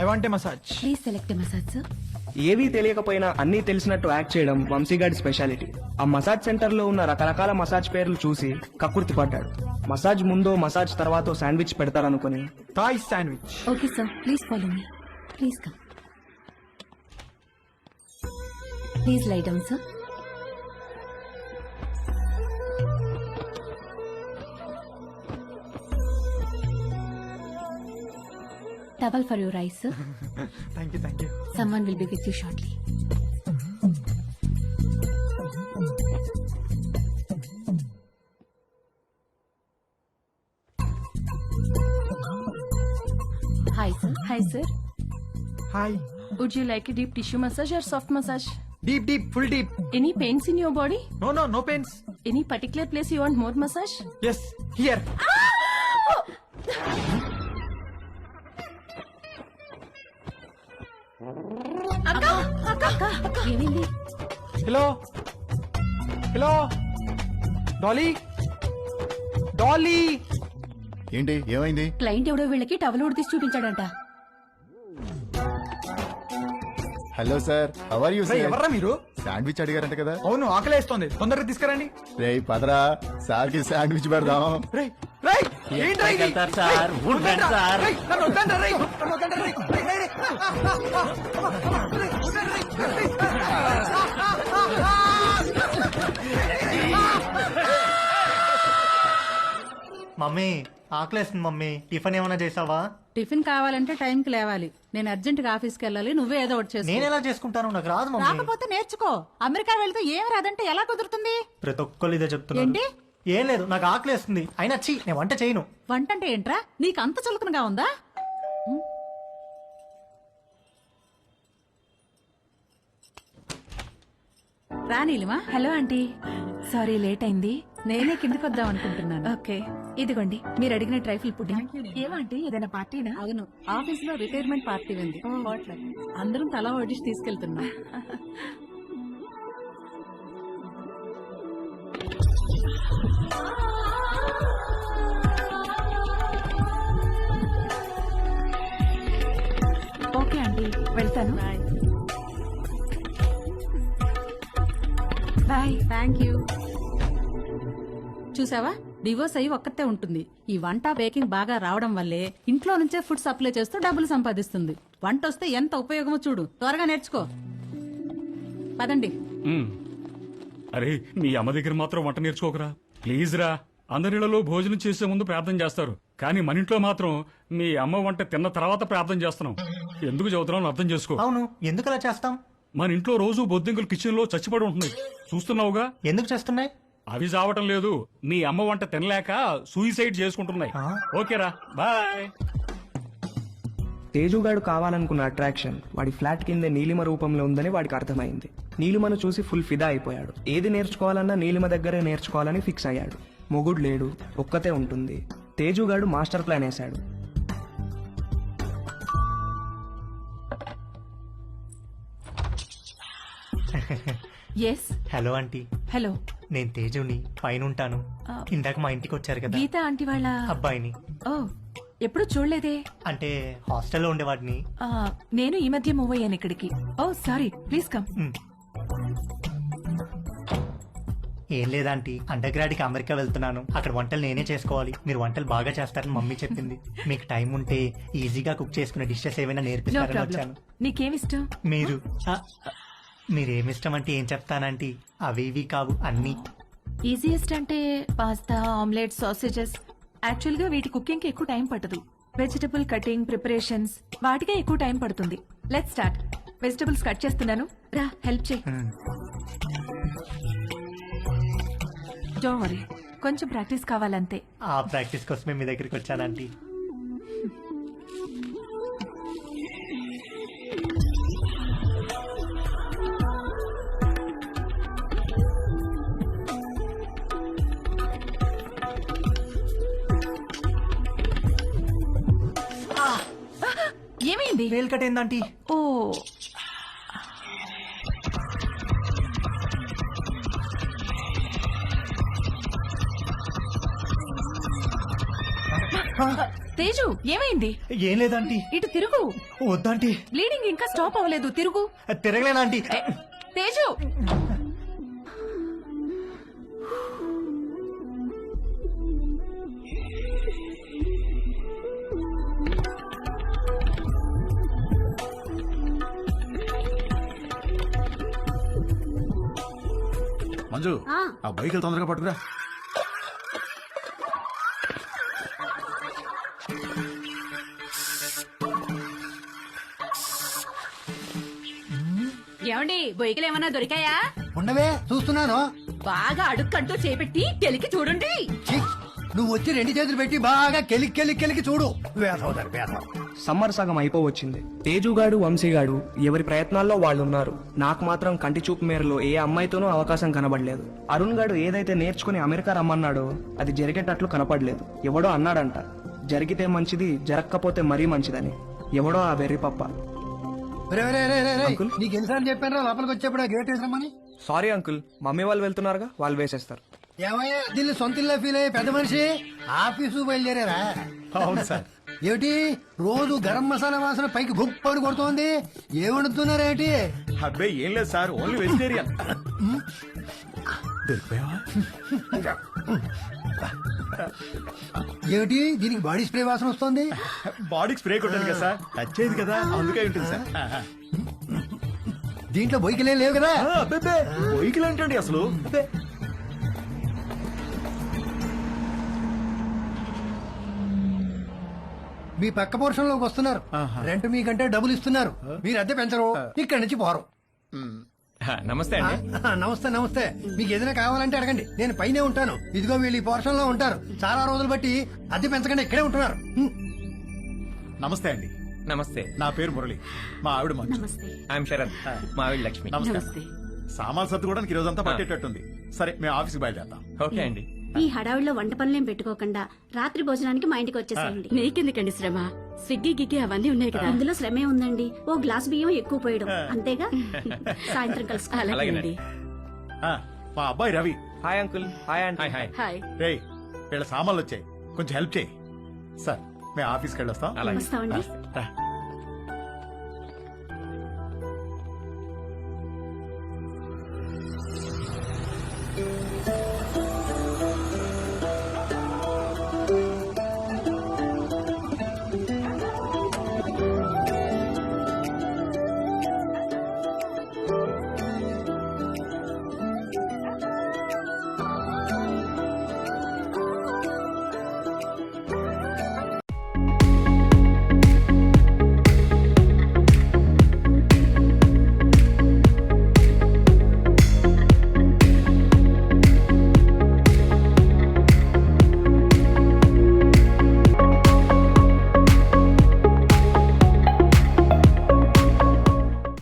I want a massage please select massage ఏవీ తెలియకపోయినా అన్నీ తెలిసినట్టు యాక్ట్ చేయడం వంశీగాడి స్పెషాలిటీ ఆ మసాజ్ సెంటర్ లో ఉన్న రకరకాల మసాజ్ పేర్లు చూసి కక్కుర్తి పడ్డాడు మసాజ్ ముందో మసాజ్ తర్వాత sandwich పెడతారనుకుని Thai sandwich okay sir please follow me please come please down sir Towel for your eyes, sir. Thank you, thank you. Someone will be with you shortly. Hi, sir. Hi, sir. Hi. Would you like a deep tissue massage or soft massage? Deep, deep, full deep. Any pains in your body? No, no, no pains. Any particular place you want more massage? Yes, here. Ah! Oh! Hello hello Dolly Dolly ఏంటి ఏమైంది client ఎవడో వీళ్ళకి towel ఉడితీసి చూపించాడంట hello sir how're you sir ఎవర్రా మీరు sandwich అడిగారంట కదా అవును ఆకలేస్తోంది తొందరగా తీసుకురండి రే పదరా సార్ కి శాండ్విచ్ పెడదాం రేయ్ రేయ్ ఏంటి సార్ ఉండండి సార్ నన్ను రేయ్ నన్ను రేయ్ మమ్మీ ఆకలేస్తుంది మమ్మీ టిఫిన్ ఏమైనా చేసావా టిఫిన్ కావాలంటే టైం కి లేవాలి నేను అర్జెంట్ గా ఆఫీస్ కి వెళ్ళాలి నువ్వే ఏదో ఒకటి చేసి నేను ఎలా చేసుకుంటాను నాకు రాదు మమ్మీ రాకపోతే నేర్చుకో అమెరికా వెళ్తే ఏం రాదంటే ఎలా కుదురుతుంది ప్రతి ఒక్కళ్ళు ఇదే చెప్తున్నారు ఏంటి? ఏం లేదు నాకు ఆకలేస్తుంది అయినా చీ నేను వంట చేయను వంట అంటే ఏంట్రా నీకు అంత చులకనగా ఉందా రా హలో ఆంటీ సారీ లేట్ అయింది నేనే కిందికి వద్దాం అనుకుంటున్నాను ఓకే ఇదిగోండి మీరు అడిగిన ట్రైఫుల్ పుడ్డింగ్ ఏమంటే ఏదైనా పార్టీనా అవును ఆఫీస్ లో రిటైర్మెంట్ పార్టీ ఉంది అందరం తల వడ్డిష్ తీసుకెళ్తున్నా ఓకే అండి వెళ్తాను బాయ్ థ్యాంక్ యూ చూసావా డివోర్స్ అయ్యి ఒక్కతే ఉంటుంది ఈ వంట బేకింగ్ బాగా రావడం వల్లే ఇంట్లో నుంచే ఫుడ్ సప్లై చేస్తూ డబ్బులు సంపాదిస్తుంది వంట వస్తే ఎంత ఉపయోగమో చూడు త్వరగా నేర్చుకో పదండి అరే మీ అమ్మ దగ్గర మాత్రం వంట నేర్చుకోకరా ప్లీజ్ రా అందరిలో భోజనం చేసే ముందు ప్రార్థన చేస్తారు కానీ మన ఇంట్లో మాత్రం మీ అమ్మ వంట తిన్న తర్వాత ప్రార్థన చేస్తున్నాం ఎందుకు చదువుతున్నాం అర్థం చేసుకో అవును ఎందుకు అలా చేస్తాం మన ఇంట్లో రోజు బొద్దింగులు కిచెన్ లో చచ్చిపడి ఉంటున్నాయి చూస్తున్నావుగా ఎందుకు చేస్తున్నాయి అవి చావటం లేదు నీ అమ్మ వంట తినలేక సూయిసైడ్ చేసుకుంటున్నాయి ఓకేరా బాయ్ తేజుగాడు కావాలనుకున్న అట్రాక్షన్ వాడి ఫ్లాట్ కింద నీలిమ రూపంలో ఉందని వాడికి అర్థమైంది నీలిమను చూసి ఫుల్ ఫిదా అయిపోయాడు ఏది నేర్చుకోవాలన్నా నీలిమ దగ్గరే నేర్చుకోవాలని ఫిక్స్ అయ్యాడు మొగుడు లేడు ఒక్కతే ఉంటుంది తేజుగాడు మాస్టర్ ప్లాన్ వేశాడు ఎస్ హలో ఆంటీ హలో నేను తేజుని పైన ఉంటాను ఇందాక మా ఇంటికి వచ్చారు కదా గీత ఆంటీ వాళ్ళ అబ్బాయిని ఓ ఎప్పుడు చూడలేదే అంటే హాస్టల్లో ఉండేవాడిని నేను ఈ మధ్య మూవ్ అయ్యాను ఇక్కడికి ఓ సారీ ప్లీజ్ కమ్ ఏం లేదంటీ అండర్ గ్రాడ్కి అమెరికా వెళ్తున్నాను అక్కడ వంటలు నేనే చేసుకోవాలి మీరు వంటలు బాగా చేస్తారని మమ్మీ చెప్పింది మీకు టైం ఉంటే ఈజీగా కుక్ చేసుకునే డిషెస్ ఏమైనా నేర్పిస్తారని వచ్చాను నీకేమిష్టం మీరు మీరేమిష్టమంటే ఏం చెప్తానంటే అవేవి కావు అన్నీ ఈజీయెస్ట్ అంటే పాస్తా ఆమ్లెట్ సాసేజెస్ యాక్చువల్ గా వీటి కుకింగ్ కి ఎక్కువ టైం పట్టదు వెజిటబుల్ కటింగ్ ప్రిపరేషన్స్ వాటికే ఎక్కువ టైం పడుతుంది లెట్ స్టార్ట్ వెజిటబుల్స్ కట్ చేస్తున్నాను రా హెల్ప్ చేయి డోంట్ hmm. వరీ కొంచెం ప్రాక్టీస్ కావాలంతే ఆ ప్రాక్టీస్ కోసమే మీ దగ్గరికి వచ్చానండి ఏమైంది వేలు కట్ ఏందంటి ఓ తేజు ఏమైంది ఏం లేదంటి ఇటు తిరుగు వద్దంటి బ్లీడింగ్ ఇంకా స్టాప్ అవ్వలేదు తిరుగు తిరగలేనంటీ తేజు రాజు ఆ బైక్ తొందరగా పట్టుకురా ఏమండి బొయ్యలు ఏమన్నా దొరికాయా ఉండవే చూస్తున్నాను బాగా అడుక్కంటూ చేపెట్టి తెలికి చూడండి నువ్వు వచ్చి రెండు చేతులు పెట్టి బాగా కెలికి కెలికి కెలికి చూడు వేసవుతారు వేసవు సమ్మర్ సగం అయిపోవచ్చింది తేజుగాడు వంశీగాడు ఎవరి ప్రయత్నాల్లో వాళ్ళున్నారు నాకు మాత్రం కంటి చూపు మేరలో ఏ అమ్మాయితోనూ అవకాశం కనబడలేదు అరుణ్ గాడు ఏదైతే నేర్చుకుని అమెరికా రమ్మన్నాడో అది జరిగేటట్లు కనపడలేదు ఎవడో అన్నాడంట జరిగితే మంచిది జరగకపోతే మరీ మంచిదని ఎవడో ఆ వెర్రి పప్ప నీకు వేసామని సారీ అంకుల్ మమ్మీ వాళ్ళు వెళ్తున్నారుగా వాళ్ళు వేసేస్తారు ఏమయ్యా దీన్ని సొంత ఇల్లా ఫీల్ అయ్యే పెద్ద మనిషి ఆఫీసు బయలుదేరారా సార్ ఏమిటి రోజు గరం మసాలా వాసన పైకి గుప్పని కొడుతోంది ఏమడుతున్నారేంటి అబ్బే ఏం లేదు సార్ ఓన్లీ వెజిటేరియన్ ఏమిటి దీనికి బాడీ స్ప్రే వాసన వస్తుంది బాడీ స్ప్రే కొట్టాను కదా సార్ వచ్చేది కదా అందుకే ఉంటుంది సార్ దీంట్లో బొయ్యికలేం లేవు కదా బొయ్యికలు ఏంటండి అసలు మీ పక్క పోర్షన్ లోకి వస్తున్నారు రెంట్ మీకంటే డబ్బులు ఇస్తున్నారు మీరు అద్దె పెంచరు ఇక్కడి నుంచి పోరు నమస్తే నమస్తే నమస్తే మీకు ఏదైనా కావాలంటే అడగండి నేను పైనే ఉంటాను ఇదిగో వీళ్ళు ఈ పోర్షన్ లో ఉంటారు చాలా రోజులు బట్టి అద్దె పెంచకుండా ఇక్కడే ఉంటున్నారు నమస్తే అండి నమస్తే నా పేరు మురళి మా ఆవిడ ఐఎమ్ శరత్ మా ఆవిడ లక్ష్మి నమస్తే సామాన్ సత్తు కూడా ఈ రోజంతా పట్టేటట్టుంది సరే మేము ఆఫీస్కి బయలుదేరతాం ఓకే అండి ఈ హడావిడిలో వంట పనులేం పెట్టుకోకుండా రాత్రి భోజనానికి మా ఇంటికి వచ్చేసేయండి నీకెందుకండి శ్రమ స్విగ్గీ గిగ్గి అవన్నీ ఉన్నాయి కదా అందులో శ్రమే ఉందండి ఓ గ్లాస్ బియ్యం ఎక్కువ పోయడం అంతేగా సాయంత్రం కలుసుకోవాలండి ఆ, మా అబ్బాయి Ravi hi uncle hi hi hi hi రే వీళ్ళ సామాన్లు వచ్చాయి కొంచెం హెల్ప్ చేయి సార్ మేము ఆఫీస్కి వెళ్ళొస్తాం వస్తామండి రా